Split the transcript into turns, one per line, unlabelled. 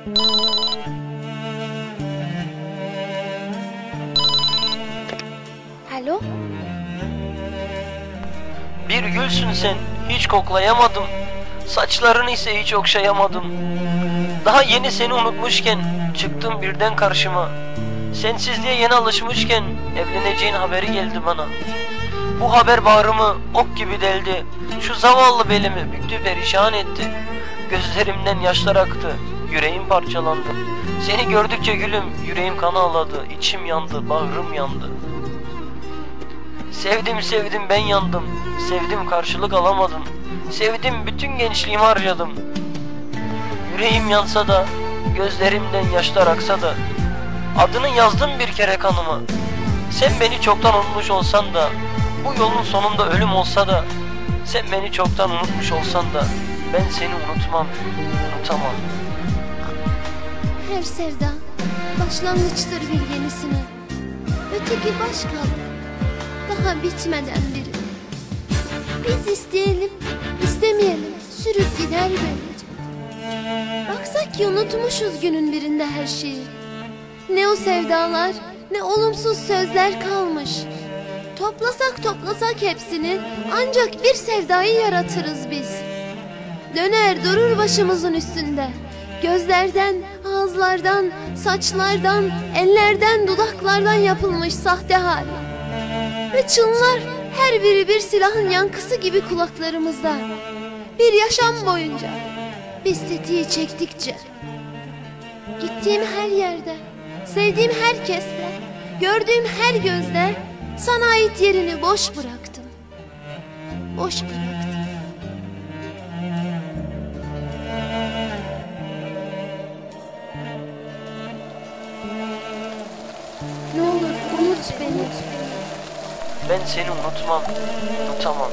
Alo?
Bir gülsün sen, hiç koklayamadım. Saçlarını ise hiç okşayamadım. Daha yeni seni unutmuşken çıktın birden karşıma. Sensizliğe yeni alışmışken evleneceğin haberi geldi bana. Bu haber bağrımı ok gibi deldi. Şu zavallı belimi büktü perişan etti. Gözlerimden yaşlar aktı. Yüreğim parçalandı. Seni gördükçe gülüm yüreğim kan ağladı. içim yandı, bağrım yandı. Sevdim sevdim ben yandım. Sevdim karşılık alamadım. Sevdim bütün gençliğimi harcadım. Yüreğim yansa da, gözlerimden yaşlar aksa da. Adını yazdım bir kere kanıma. Sen beni çoktan unutmuş olsan da, bu yolun sonunda ölüm olsa da, sen beni çoktan unutmuş olsan da, ben seni unutmam, unutamam.
Her sevda başlangıçtır bir yenisine. Öteki baş kaldı. Daha bitmeden biri. Biz isteyelim, istemeyelim. Sürüp gider böylece. Baksak ki unutmuşuz günün birinde her şeyi. Ne o sevdalar, ne olumsuz sözler kalmış. Toplasak toplasak hepsini ancak bir sevdayı yaratırız biz. Döner durur başımızın üstünde. Gözlerden, ağızlardan, saçlardan, ellerden, dudaklardan yapılmış sahte hali. Ve çınlar her biri bir silahın yankısı gibi kulaklarımızda. Bir yaşam boyunca biz tetiği çektikçe. Gittiğim her yerde, sevdiğim herkeste, gördüğüm her gözde sana ait yerini boş bıraktım. Boş bıraktım. beni.
Ben seni unutmam, unutamam.